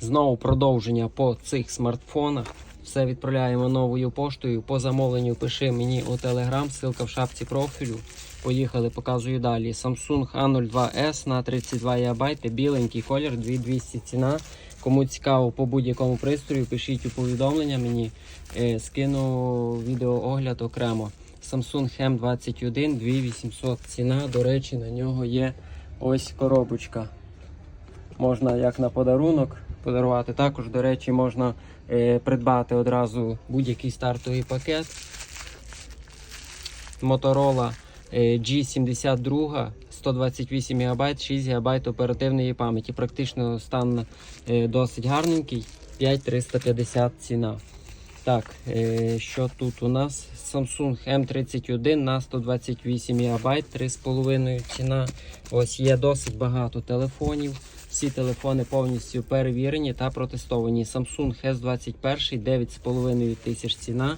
Знову продовження по цих смартфонах. Все відправляємо новою поштою. По замовленню пиши мені у Telegram, ссылка в шапці профілю. Поїхали, показую далі. Samsung A02S на 32 ГБ, біленький колір, 2200 ціна. Кому цікаво по будь-якому пристрою, пишіть у повідомлення мені, е, скину відеоогляд окремо. Samsung M21 2800 ціна. До речі, на нього є ось коробочка. Можна як на подарунок подарувати. Також, до речі, можна е, придбати одразу будь-який стартовий пакет. Motorola е, G72, 128 ГБ, 6 ГБ оперативної пам'яті. Практично стан е, досить гарненький. 5350 ціна. Так, е, що тут у нас? Samsung M31 на 128 ГБ, 3,5 ціна. Ось є досить багато телефонів. Всі телефони повністю перевірені та протестовані. Samsung S21 9,5 тисяч ціна.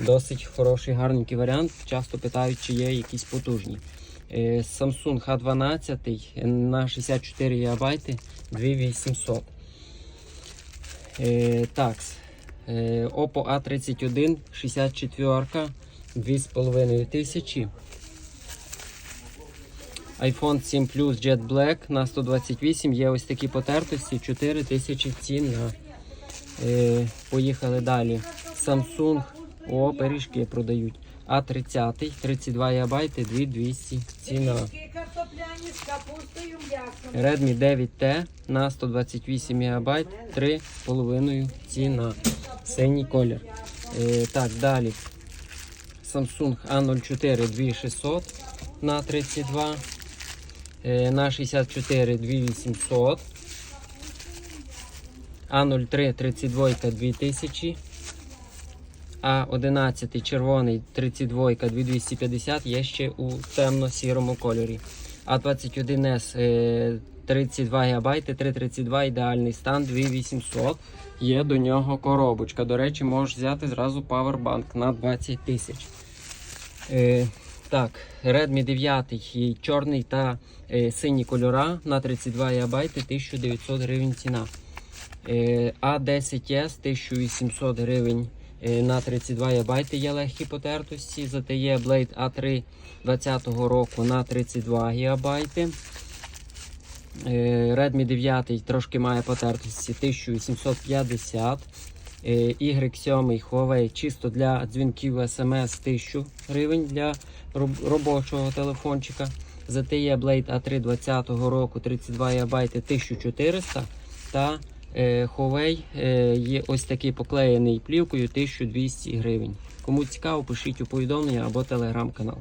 Досить хороший, гарненький варіант. Часто питають, чи є якісь потужні. Е, Samsung A12 на 64 ГБ 2800. Е, Так, е, Oppo A31 64 2,5 тисячі. iPhone 7 Plus Jet Black на 128 є ось такі потертості 4 тисячі ціна. Е, поїхали далі. Samsung, о, пиріжки продають. А30 32 ГБ 2200 ціна. Redmi 9T на 128 ГБ 3,5 ціна. Синій колір. Е, так, далі. Samsung A04 2600 на 32. Е, на 64 2800. А03 32 2000. А11 червоний 32 2250 є ще у темно-сірому кольорі. А21С е, 32 ГБ, 332 ідеальний стан 2800. Є до нього коробочка. До речі, можеш взяти зразу павербанк на 20 тисяч. Так, Redmi 9 і чорний та е, синій кольора на 32 ГБ 1900 гривень ціна. Е, А10S 1800 гривень е, на 32 ГБ є легкі потертості. Є Blade A3 2020 року на 32 ГБ. Е, Redmi 9 трошки має потертості 1850. Е, Y7 Huawei чисто для дзвінків SMS 1000 гривень для робочого телефончика. Є Blade A3 2020 року 32 ГБ 1400 та е, Huawei е, є ось такий поклеєний плівкою 1200 гривень. Кому цікаво, пишіть у повідомлення або телеграм-канал.